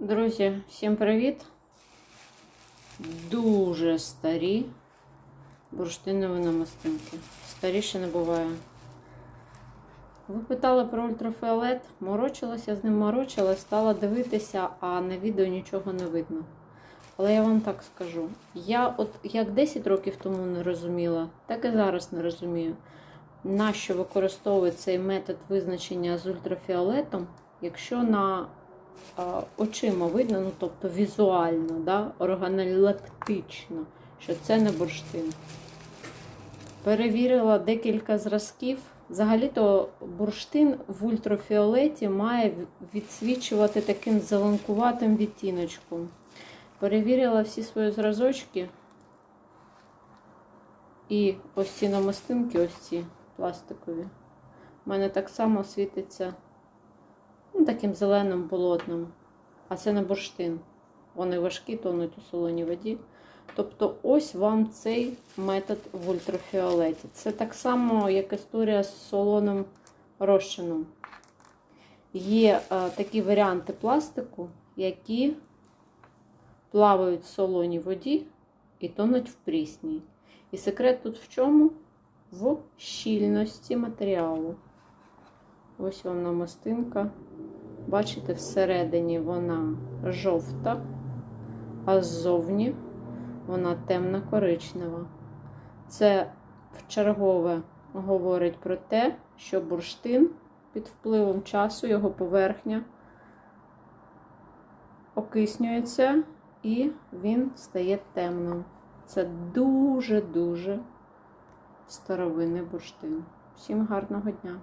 Друзі, всім привіт! Дуже старі бурштинові намистинки. Старіше не буває. Ви питали про ультрафіолет, морочилася з ним, морочилась, стала дивитися, а на відео нічого не видно. Але я вам так скажу: я от як 10 років тому не розуміла, так і зараз не розумію, нащо використовують цей метод визначення з ультрафіолетом, якщо на очима видно, ну тобто візуально, да, органолептично, що це не бурштин. Перевірила декілька зразків. Взагалі-то бурштин в ультрафіолеті має відсвічувати таким зеленкуватим відтіночком. Перевірила всі свої зразочки. І ось ці намистинки, ось ці пластикові. У мене так само світиться таким зеленим болотним. А це не бурштин. Вони важкі, тонуть у солоній воді. Тобто, ось вам цей метод в ультрафіолеті. Це так само, як історія з солоним розчином. Є е, такі варіанти пластику, які плавають в солоній воді і тонуть в прісній. І секрет тут в чому? В щільності матеріалу. Ось вам намистинка. Бачите, всередині вона жовта, а ззовні вона темно-коричнева. Це вчергове говорить про те, що бурштин під впливом часу, його поверхня окиснюється і він стає темним. Це дуже-дуже старовинний бурштин. Всім гарного дня!